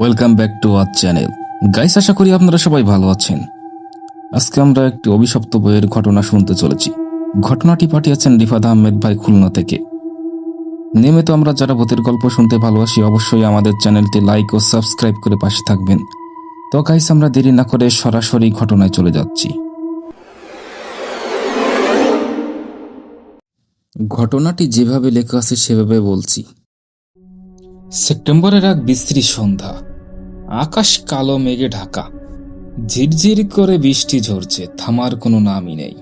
Welcome back to our channel guys আশা করি আপনারা সবাই ভালো আছেন। আজকে আমরা একটি অভিশপ্ত বইয়ের ঘটনা শুনতে চলেছি। ঘটনাটি পাঠিয়েছেন রিফাত আহমেদ ভাই খুলনা থেকে। নিয়মিত আমরা যারা ভূতের গল্প শুনতে ভালোবাসি, অবশ্যই আমাদের চ্যানেলটি লাইক ও সাবস্ক্রাইব করে পাশে থাকবেন। তো গাইস আমরা দেরি না করে সরাসরি ঘটনায় চলে যাচ্ছি। ঘটনাটি যেভাবে লেখা আছে সেভাবে বলছি। সেপ্টেম্বরের এক বিশ্রী সন্ধ্যা। আকাশ কালো মেঘে ঢাকা। ঝিরঝির করে বৃষ্টি ঝরছে, থামার কোনো নামই নেই।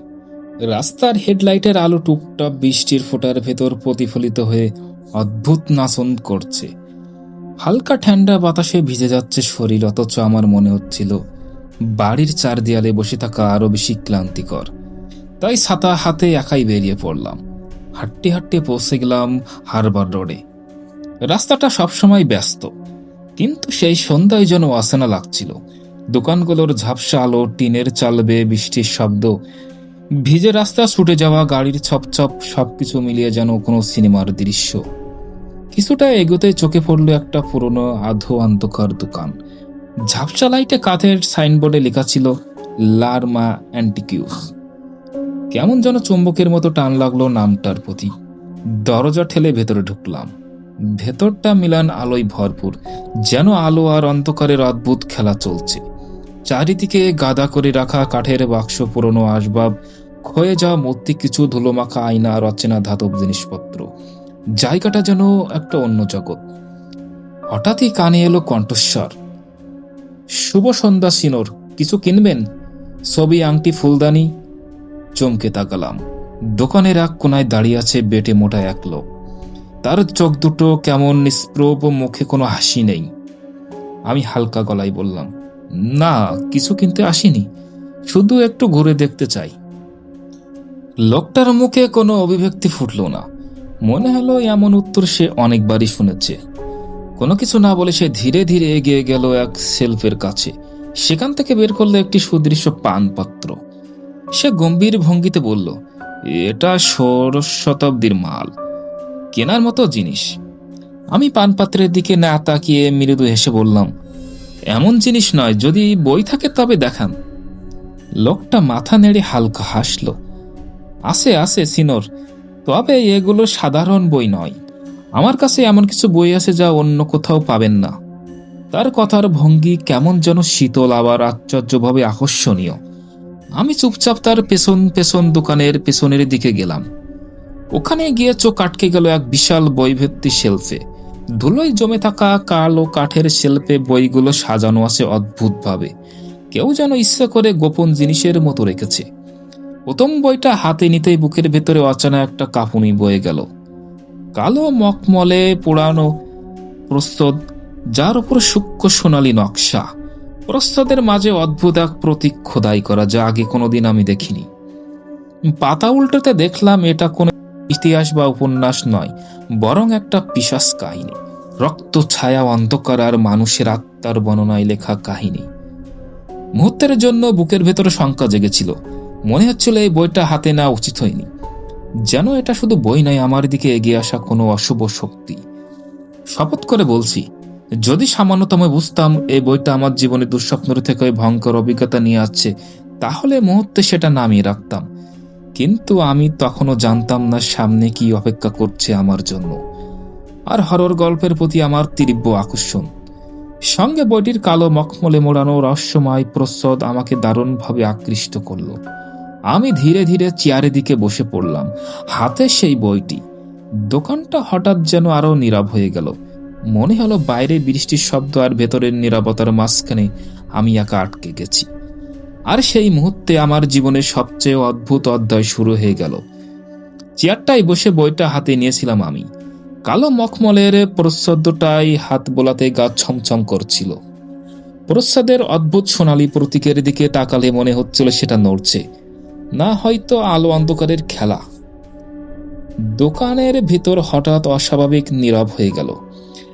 রাস্তার হেডলাইটের আলো টুপটাপ বৃষ্টির ফোঁটার ভেতর প্রতিফলিত হয়ে অদ্ভুত নাচন করছে। হালকা ঠান্ডা বাতাসে ভিজে যাচ্ছে শরীর, অথচ আমার মনে হচ্ছিল বাড়ির চার দেয়ালে বসে থাকা আরও বেশি ক্লান্তিকর। তাই ছাতা হাতে একাই বেরিয়ে পড়লাম। হাঁটতে হাঁটতে পৌঁছে গেলাম হারবার রোডে। রাস্তাটা সবসময় ব্যস্ত। কিন্তু সেই সন্ধ্যায় যেন অচেনা লাগছিল। দোকানগুলোর ঝাপসা আলো, টিনের চাল বেয়ে বৃষ্টির শব্দ, ভিজে রাস্তা ছুটে যাওয়া, গাড়ির ছপছপ সবকিছু মিলিয়ে যেন কোনো সিনেমার দৃশ্য। কিছুটা এগোতে চোখে পড়ল একটা পুরনো, আধো অন্ধকার দোকান। ঝাপসা লাইটে কাঠের সাইনবোর্ডে লেখা ছিল, লারমা অ্যান্টিকিউস। কেমন যেন চুম্বকের মতো টান লাগল নামটার প্রতি। দরজা ঠেলে ভেতরে ঢুকলাম। ভেতরটা মিলান আলোয় ভরপুর, যেন আলো আর অন্ধকারের অদ্ভুত খেলা চলছে। চারিদিকে গাদা করে রাখা কাঠের বাক্স, পুরনো আসবাব, ক্ষয়ে যাওয়া মূর্তি, কিছু ধুলোমাখা আয়না আর অচেনা ধাতব জিনিসপত্র। জায়গাটা যেন একটা অন্য জগৎ। হঠাৎই কানে এলো কণ্ঠস্বর। শুভ সন্ধ্যা, সিনোর, কিছু কিনবেন? ছবি, আংটি, ফুলদানি? চমকে তাকালাম। দোকানের এক কোনায় দাঁড়িয়ে আছে বেটে মোটা এক লোক। তার চোখ দুটো কেমন নিষ্প্রভ, মুখে কোনো হাসি নেই। আমি হালকা গলায় বললাম, না, কিছু কিনতে আসিনি। শুধু একটু ঘুরে দেখতে চাই। লোকটার মুখে কোনো অভিব্যক্তি ফুটল না। মনে হলো এমন উত্তর সে অনেকবারই শুনেছে। কোনো কিছু না বলে সে ধীরে ধীরে এগিয়ে গেল এক সেলফের কাছে। সেখান থেকে বের করল একটি সুদৃশ্য পানপাত্র। সে গম্ভীর ভঙ্গিতে বলল, এটা ষোড়শ শতাব্দীর মাল। কেনার মতো জিনিস। আমি পানপাত্রের দিকে না তাকিয়ে মৃদু হেসে বললাম, এমন জিনিস নয়, যদি বই থাকে তবে দেখান। লোকটা মাথা নেড়ে হালকা হাসল, আছে আছে সিনোর, তবে এগুলো সাধারণ বই নয়। আমার কাছে এমন কিছু বই আছে যা অন্য কোথাও পাবেন না। তার কথার ভঙ্গি কেমন যেন শীতল, আবার আশ্চর্যভাবে আকর্ষণীয়। আমি চুপচাপ তার পেছন পেছন দোকানের পেছনের দিকে গেলাম। ওখানে গিয়ে চোখ আটকে গেল এক বিশাল বইভর্তি শেলফে ধুলোয় জমে থাকা কালো কাঠের শেলফে বইগুলো সাজানো আছে অদ্ভুতভাবে। কেউ যেন ইচ্ছা করে গোপন জিনিসের মতো রেখেছে। প্রথম বইটা হাতে নিতেই বুকের ভেতরে অচানা একটা কাঁপুনি বয়ে গেল। কালো মকমলে পোড়ানো প্রস্তুত যার উপর সূক্ষ্ম সোনালী নকশা। প্রস্তুতের মাঝে অদ্ভুত এক প্রতীক খোদাই করা যা আগে কোনোদিন আমি দেখিনি। পাতা উল্টোতে দেখলাম এটা কোনো ইতিহাস বা উপন্যাস নয়, বরং একটা পিসাস কাহিনী। রক্ত, ছায়া, অন্ধকার আর মানুষের আত্মার বর্ণনায় লেখা কাহিনী। মুহূর্তের জন্য বুকের ভেতরে শঙ্কা জেগেছিল। মনে হচ্ছিল এই বইটা হাতে নেওয়া উচিত হয়নি। যেন এটা শুধু বই নয়, আমার দিকে এগিয়ে আসা কোনো অশুভ শক্তি। শপথ করে বলছি, যদি সামান্যতম বুঝতাম এই বইটা আমার জীবনে দুঃস্বপ্নের থেকে ভয়ঙ্কর অভিজ্ঞতা নিয়ে আসছে, তাহলে মুহূর্তে সেটা নামিয়ে রাখতাম। কিন্তু আমি তখনও জানতাম না সামনে কি অপেক্ষা করছে আমার জন্য। আর হরর গল্পের প্রতি আমার তীব্র আকর্ষণ। সঙ্গে বইটির কালো মখমলে মোড়ানো রহস্যময় প্রচ্ছদ আমাকে দারুণভাবে আকৃষ্ট করল। আমি ধীরে ধীরে চেয়ারের দিকে বসে পড়লাম। হাতে সেই বইটি। দোকানটা হঠাৎ যেন আরও নীরব হয়ে গেল। মনে হলো বাইরে বৃষ্টির শব্দ আর ভেতরের নিরাপত্তার মাঝখানে আমি একা আটকে গেছি। আর সেই মুহূর্তে আমার জীবনের সবচেয়ে অদ্ভুত অধ্যায় শুরু হয়ে গেল। চেয়ারটাই বসে বইটা হাতে নিয়েছিলাম আমি। কালো মখমলের প্রচ্ছদটাই হাত বোলাতে গা ছমছম করছিল। প্রচ্ছদের অদ্ভুত সোনালি প্রতীকের দিকে তাকালে মনে হচ্ছিল সেটা নড়ছে। না হয়তো আলো অন্ধকারের খেলা। দোকানের ভিতর হঠাৎ অস্বাভাবিক নীরব হয়ে গেল।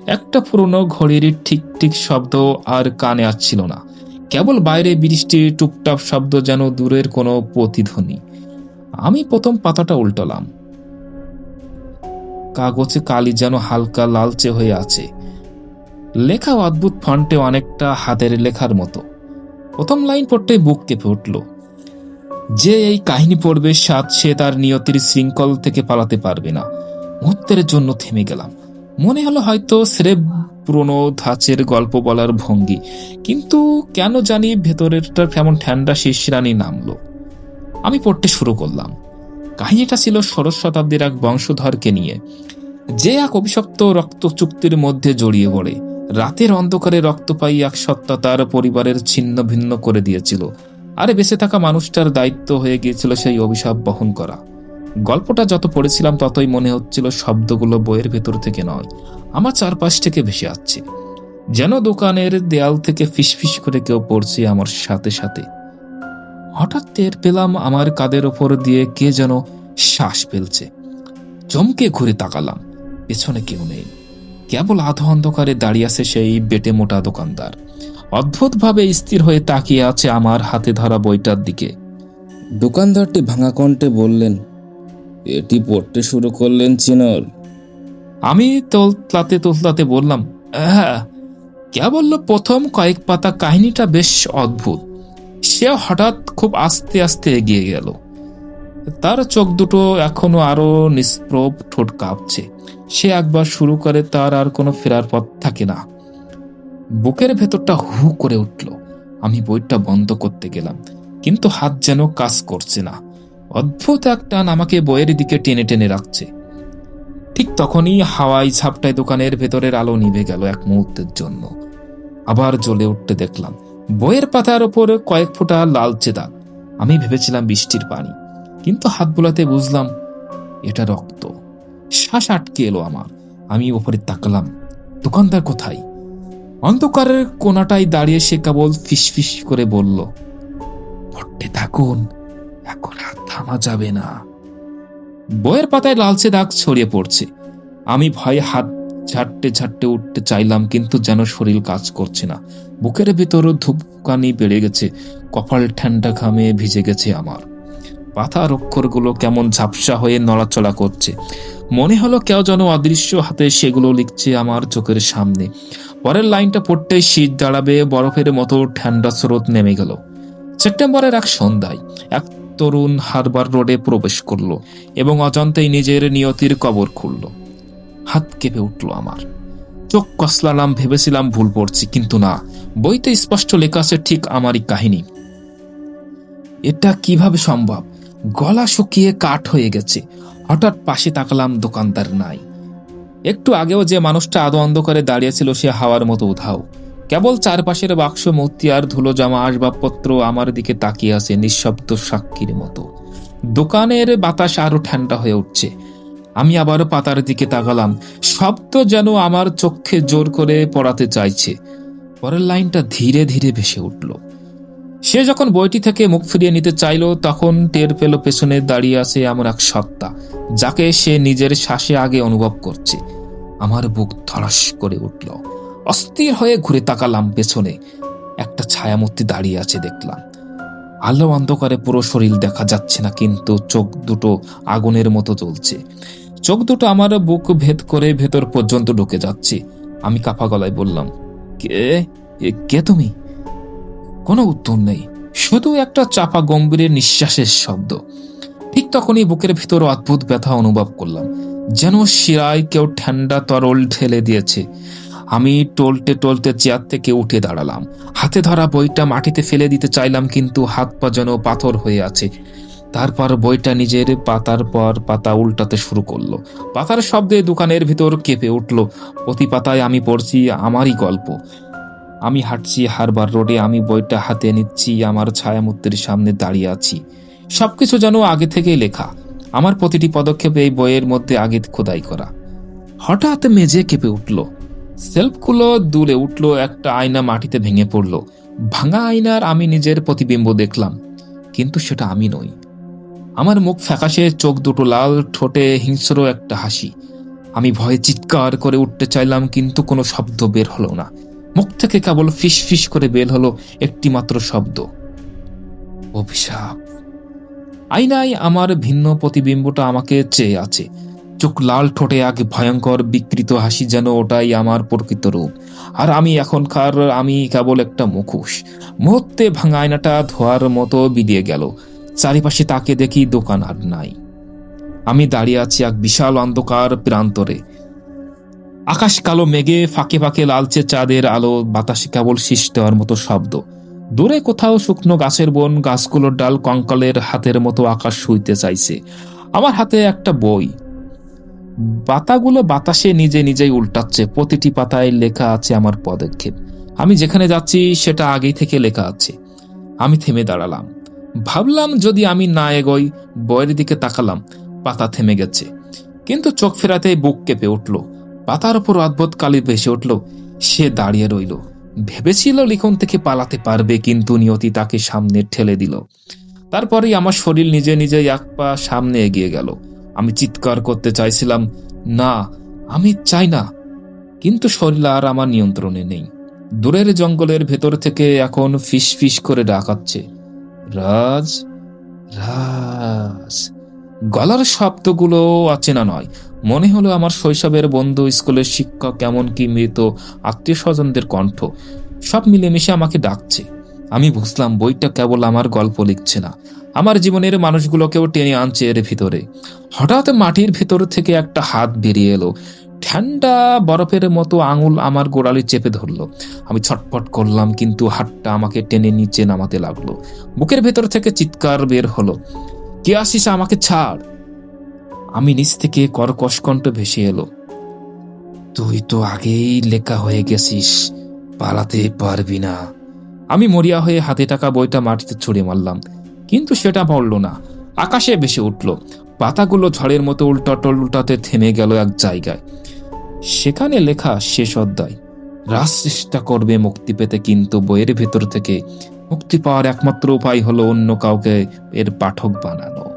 একটা পুরনো ঘড়ির ঠিক ঠিক শব্দ আর কানে আসছিল না। কেবল বাইরে বৃষ্টির টুপটাপ শব্দ যেন দূরের কোনো প্রতিধ্বনি। আমি প্রথম পাতাটা উল্টালাম। কাগজে কালি যেন হালকা লালচে হয়ে আছে। লেখা অদ্ভুত ফন্টে অনেকটা হাতের লেখার মতো। প্রথম লাইন পড়তে বুক কেঁপে উঠল। যে এই কাহিনী পড়বে সাত, সে তার নিয়তির শৃঙ্খল থেকে পালাতে পারবে না। মুহূর্তের জন্য থেমে গেলাম। মনে হলো হয়তো স্রেব পুরনো ধাঁচের গল্প বলার ভঙ্গি। কিন্তু কেন জানি ভেতরেরটা কেমন ঠান্ডা শিশিরানি নামলো। আমি পড়তে শুরু করলাম। কাহিনীটা ছিল ষোড়শ শতাব্দীর এক বংশধরকে নিয়ে। যে এক অভিশপ্ত রক্ত চুক্তির মধ্যে জড়িয়ে পড়ে, রাতের অন্ধকারে রক্ত পাই এক সত্তা তার পরিবারের ছিন্ন ভিন্ন করে দিয়েছিল। আরে বেঁচে থাকা মানুষটার দায়িত্ব হয়ে গিয়েছিল সেই অভিশাপ বহন করা। গল্পটা যত পড়েছিলাম ততই মনে হচ্ছিল শব্দগুলো বইয়ের ভেতর থেকে নয়। আমার চারপাশ থেকে ভেসে আসছে। যেন দোকানের দেয়াল থেকে ফিসফিস করে কেউ পড়ছে আমার সাথে সাথে। হঠাৎ টের পেলাম আমার কাদের ওপর দিয়ে কে যেন শ্বাস ফেলছে। চমকে ঘুরে তাকালাম, পেছনে কেউ নেই। কেবল আধো অন্ধকারে দাঁড়িয়ে আছে সেই বেটে মোটা দোকানদার। অদ্ভুতভাবে স্থির হয়ে তাকিয়ে আছে আমার হাতে ধরা বইটার দিকে। দোকানদারটি ভাঙা কণ্ঠে বললেন, এটি পড়তে শুরু করলেন, চিনর। আমি তোলতাতে তোলতাতে বললাম হ্যাঁ কেবল প্রথম কয়েক পাতা কাহিনীটা বেশ অদ্ভুত। সে হঠাৎ খুব আস্তে আস্তে এগিয়ে গেল। তার চোখ দুটো এখনও আরও নিষ্প্রভ ঠোঁট কাঁপছে। সে একবার শুরু করে তার আর কোনো ফেরার পথ থাকে না। বুকের ভেতরটা হু করে উঠল। আমি বইটা বন্ধ করতে গেলাম, কিন্তু হাত যেন কাজ করছে না। অদ্ভুত এক টান আমাকে বইয়ের দিকে টেনে টেনে রাখছে। ঠিক তখনই হাওয়াই ঝাপটায় দোকানের ভেতরের আলো নিভে গেল এক মুহূর্তের জন্য। আবার জ্বলে উঠতে দেখলাম, বইয়ের পাতার ওপর কয়েক ফোঁটা লালচে দাগ। আমি ভেবেছিলাম বৃষ্টির পানি, কিন্তু হাত বোলাতে বুঝলাম, এটা রক্ত। শ্বাস আটকে এলো আমার। আমি ওপরে তাকালাম, দোকানদার কোথায়? অন্ধকারের কোনাটায় দাঁড়িয়ে সে কেবল ফিসফিস করে বলল, পড়তে থাকুন, এখন হাত থামা যাবে না। বইয়ের পাতায় লালচে দাগ ছড়িয়ে পড়ছে। আমি ভয়ে হাত ঝাড়তে ঝাড়তে উঠতে চাইলাম, কিন্তু যেন শরীর কাজ করছে না। বুকের ভেতরও ধূপকানি বেড়ে গেছে, কপাল ঠান্ডা ঘামে ভিজে গেছে আমার। পাতার অক্ষরগুলো কেমন ঝাপসা হয়ে নড়াচড়া করছে। মনে হলো কেউ যেন অদৃশ্য হাতে সেগুলো লিখছে আমার চোখের সামনে। পরের লাইনটা পড়তেই শীত দাঁড়াবে, বরফের মতো ঠান্ডা স্রোত নেমে গেল। সেপ্টেম্বরের এক সন্ধ্যায়, এক তরুণ হারবার রোডে প্রবেশ করল এবং অজান্তেই নিজের নিয়তির কবর খুলল। হাত কেঁপে উঠল আমার। চোখ কসলালাম, ভেবেছিলাম ভুল পড়ছি, কিন্তু না। বইতে স্পষ্ট লেখা আছে, ঠিক আমারই কাহিনী। এটা কীভাবে সম্ভব? গলা শুকিয়ে কাঠ হয়ে গেছে। হঠাৎ পাশে তাকালাম, দোকানদার নাই। একটু আগেও যে মানুষটা আদো অন্ধকারে দাঁড়িয়েছিল সে হাওয়ার মতো উধাও। কেবল চারপাশের বাক্স, মূর্তি আর ধুলো জামা আসবাবপত্র আমার দিকে তাকিয়ে আছে নিঃশব্দ সাক্ষীর মতো। দোকানের বাতাস আরও ঠান্ডা হয়ে উঠছে। আমি আবারও পাতার দিকে তাকালাম। শব্দ যেন আমার চোখে জোর করে পড়াতে চাইছে। পরের লাইনটা ধীরে ধীরে ভেসে উঠল। সে যখন বইটি থেকে মুখ ফিরিয়ে নিতে চাইল, তখন টের পেল পেছনে দাঁড়িয়ে আছে এমন এক সত্তা, যাকে সে নিজের শ্বাসে আগে অনুভব করছে। আমার বুক ধরাস করে উঠল। অস্থির হয়ে ঘুরে তাকালাম পেছনে। একটা ছায়ামূর্তি দাঁড়িয়ে আছে দেখলাম। আলো অন্ধকারে পুরো শরীর দেখা যাচ্ছে না, কিন্তু চোখ দুটো আগুনের মতো জ্বলছে। চোখ দুটো আমার বুক ভেদ করে ভেতর পর্যন্ত ঢুকে যাচ্ছে। আমি কাপা গলায় বললাম, কে? কে তুমি? কোনো উত্তর নেই। শুধু একটা চাপা গম্ভীরের নিঃশ্বাসের শব্দ। ঠিক তখনই বুকের ভিতর অদ্ভুত ব্যথা অনুভব করলাম। যেন শিরায় কেউ ঠান্ডা তরল ঢেলে দিয়েছে। আমি টলতে টলতে চেয়ার থেকে উঠে দাঁড়ালাম। হাতে ধরা বইটা মাটিতে ফেলে দিতে চাইলাম, কিন্তু হাত পা যেন পাথর হয়ে আছে। তারপর বইটা নিজের পাতার পর পাতা উল্টাতে শুরু করল। পাতার শব্দে দোকানের ভিতর কেঁপে উঠল। প্রতি পাতায় আমি পড়ছি আমারই গল্প। আমি হাঁটছি হারবার রোডে, আমি বইটা হাতে নিচ্ছি, আমার ছায়ামূর্তির সামনে দাঁড়িয়ে আছি। সবকিছু যেন আগে থেকেই লেখা। আমার প্রতিটি পদক্ষেপ এই বইয়ের মধ্যে আগে খোদাই করা। হঠাৎ মেঝে কেঁপে উঠল। সেলফগুলো দুলে উঠল, একটা আয়না মাটিতে ভেঙে পড়ল। ভাঙা আয়নার আমি নিজের প্রতিবিম্ব দেখলাম, কিন্তু সেটা আমি নই। আমার মুখ ফ্যাকাশে, চোখ দুটো লাল, ঠোঁটে হিংস্র একটা হাসি। আমি ভয়ে চিৎকার করে উঠতে চাইলাম, কিন্তু কোনো শব্দ বের হলো না। মুখ থেকে কেবল ফিস ফিস করে বের হলো একটি মাত্র শব্দ। অভিশাপ। আয়নায় আমার ভিন্ন প্রতিবিম্বটা আমাকে চেয়ে আছে। চোখ লাল ঠোঁটে এক ভয়ঙ্কর বিকৃত হাসি যেন ওটাই আমার প্রকৃত রূপ। আর আমি এখনকার, আমি কেবল একটা মুখোশ। মুহূর্তে ভাঙা আয়নাটা ধোয়ার মতো বিদিয়ে গেল। চারিপাশে তাকে দেখি দোকান আর নাই। আমি দাঁড়িয়ে আছি এক বিশাল অন্ধকার প্রান্তরে। আকাশ কালো মেঘে ফাঁকে ফাঁকে লালচে চাঁদের আলো, বাতাসে কেবল শীষ দেওয়ার মতো শব্দ। দূরে কোথাও শুকনো গাছের বন, গাছগুলোর ডাল কঙ্কালের হাতের মতো আকাশ শুইতে চাইছে। আমার হাতে একটা বই। পাতাগুলো বাতাসে নিজে নিজেই উল্টাচ্ছে। প্রতিটি পাতায় লেখা আছে আমার পদক্ষেপ। আমি যেখানে যাচ্ছি, সেটা আগেই থেকে লেখা আছে। আমি থেমে দাঁড়ালাম। ভাবলাম যদি আমি না এগোই বইয়ের দিকে তাকালাম। পাতা থেমে গেছে। কিন্তু চোখ ফেরাতেই বুক কেঁপে উঠল। পাতার উপর অদ্ভুত কালি ভেসে উঠল। সে দাঁড়িয়ে রইল। ভেবেছিল লিখন থেকে পালাতে পারবে, কিন্তু নিয়তি তাকে সামনে ঠেলে দিল। তারপরেই আমার শরীর নিজে নিজেই এক পা সামনে এগিয়ে গেল। আমি চিৎকার করতে চাইছিলাম, না, আমি চাই না। কিন্তু শরীর আর আমার নিয়ন্ত্রণে নেই। দূরের জঙ্গলের ভেতর থেকে এখন ফিস ফিস করে ডাকাচ্ছে রাজ রাজ। গলার শব্দগুলো অচেনা নয়। মনে হলো আমার শৈশবের বন্ধু স্কুলের শিক্ষক এমনকি মৃত আত্মীয় স্বজনদের কণ্ঠ। সব মিলেমিশে আমাকে ডাকছে। আমি বুঝলাম বইটা কেবল আমার গল্প লিখছে না। আমার জীবনের মানুষগুলোকেও টেনে আনছে এর ভিতরে। হঠাৎ মাটির ভেতর থেকে একটা হাত বেরিয়ে এলো। ঠান্ডা বরফের মতো আঙুল আমার গোড়ালি চেপে ধরলো। আমি ছটপট করলাম, কিন্তু হাতটা আমাকে টেনে নিচে নামাতে লাগল। বুকের ভেতর থেকে চিৎকার বের হলো। কে আসিস আমাকে ছাড়? আমি নিচ থেকে কর্কশ কণ্ঠ ভেসে এলো। তুই তো আগেই লেখা হয়ে গেছিস, পালাতে পারবি না। আমি মরিয়া হয়ে হাতে টাকা বইটা মাটিতে ছুঁড়ে মারলাম। কিন্তু সেটা পড়ল না। আকাশে বেশি উঠল। পাতাগুলো ঝড়ের মতো উল্টাটল উল্টাতে থেমে গেল এক জায়গায়। সেখানে লেখা শেষ অধ্যায়। রাস চেষ্টা করবে মুক্তি পেতে, কিন্তু বইয়ের ভেতর থেকে মুক্তি পাওয়ার একমাত্র উপায় হলো অন্য কাউকে এর পাঠক বানানো।